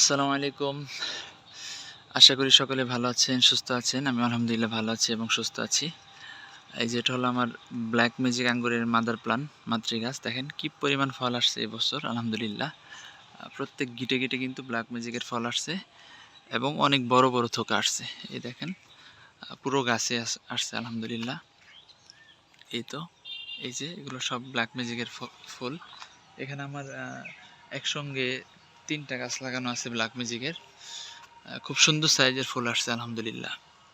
আসসালামু আলাইকুম। আশা করি সকলে ভালো আছেন, সুস্থ আছেন। আমি আলহামদুলিল্লাহ ভালো আছি এবং সুস্থ আছি। এই যেটা হলো আমার ব্ল্যাক ম্যাজিক আঙ্গুরের মাদার প্লান মাতৃ গাছ। দেখেন কি পরিমাণ ফল আসছে এবছর আলহামদুলিল্লাহ। প্রত্যেক গিটে গিটে কিন্তু ব্ল্যাক ম্যাজিকের ফল আসছে এবং অনেক বড় বড় থোকা আসছে। এই দেখেন পুরো গাছে আস- আসছে, আলহামদুলিল্লাহ। এই তো, এই যে এগুলো সব ব্ল্যাক ম্যাজিকের ফুল। এখানে আমার একসঙ্গে তিনটা গাছ লাগানো আছে ব্ল্যাক ম্যাজিকের খুব সুন্দর সাইজের ফুল আসছে, আলহামদুলিল্লাহ।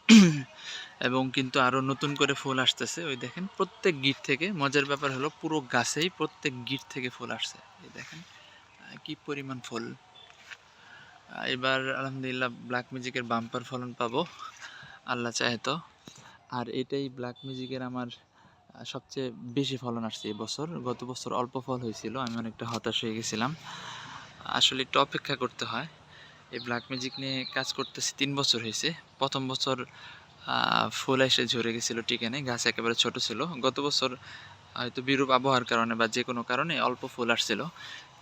এবং কিন্তু আরও নতুন করে ফুল আসতেছে। ওই দেখেন, প্রত্যেক গিট থেকে, মজার ব্যাপার হলো পুরো গাছেই প্রত্যেক গিট থেকে ফুল আসছে। এই দেখেন কি পরিমাণ ফুল। এবার আলহামদুলিল্লাহ ব্ল্যাক ম্যাজিকের বাম্পার ফলন পাবো, আল্লাহ চাহে তো। আর এটাই ব্ল্যাক ম্যাজিকের আমার সবচেয়ে বেশি ফলন আসছে এই বছর। গত বছর অল্প ফল হয়েছিল, আমি অনেকটা হতাশ হয়ে গেছিলাম। আসলে একটু অপেক্ষা করতে হয়। এই ব্ল্যাক ম্যাজিক নিয়ে কাজ করতেছি তিন বছর হয়েছে। প্রথম বছর ফুল এসে ঝরে গেছিল টিকেনে গাছ একেবারে ছোট ছিল। গত বছর হয়তো বিরূপ আবহাওয়ার কারণে বা যে কোনো কারণে অল্প ফুল আসছিল।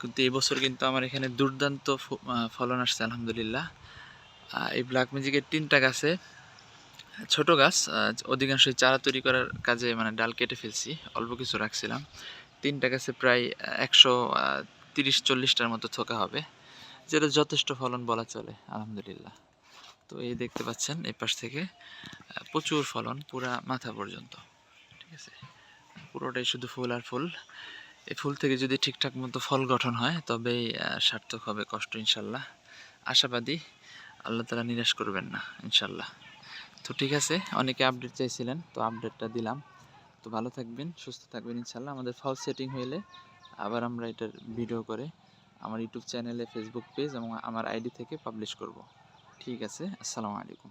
কিন্তু এই বছর কিন্তু আমার এখানে দুর্দান্ত ফলন আসছে, আলহামদুলিল্লাহ। এই ব্ল্যাক ম্যাজিকের তিনটা গাছে, ছোট গাছ অধিকাংশই চারা তৈরি করার কাজে মানে ডাল কেটে ফেলছি, অল্প কিছু রাখছিলাম। তিনটা গাছে প্রায় একশো তিরিশ চল্লিশটার মতো থোকা হবে, যেটা যথেষ্ট ফলন বলা চলে, আলহামদুলিল্লাহ। তো এই দেখতে পাচ্ছেন, এই পাশ থেকে প্রচুর ফলন পুরা মাথা পর্যন্ত, ঠিক আছে? পুরোটাই শুধু ফুল আর ফুল। এই ফুল থেকে যদি ঠিকঠাক মতো ফল গঠন হয়, তবেই সার্থক হবে কষ্ট, ইনশাল্লাহ। আশাবাদী, আল্লাহ তালা নিরাশ করবেন না, ইনশাল্লাহ। তো ঠিক আছে, অনেকে আপডেট চাইছিলেন, তো আপডেটটা দিলাম। তো ভালো থাকবেন, সুস্থ থাকবেন, ইনশাল্লাহ। আমাদের ফল সেটিং হইলে আবার আমরা এটার ভিডিও করে আমার ইউটিউব চ্যানেলে ফেসবুক পেজ এবং আমার আইডি থেকে পাবলিশ করব। ঠিক আছে? আসসালামু আলাইকুম।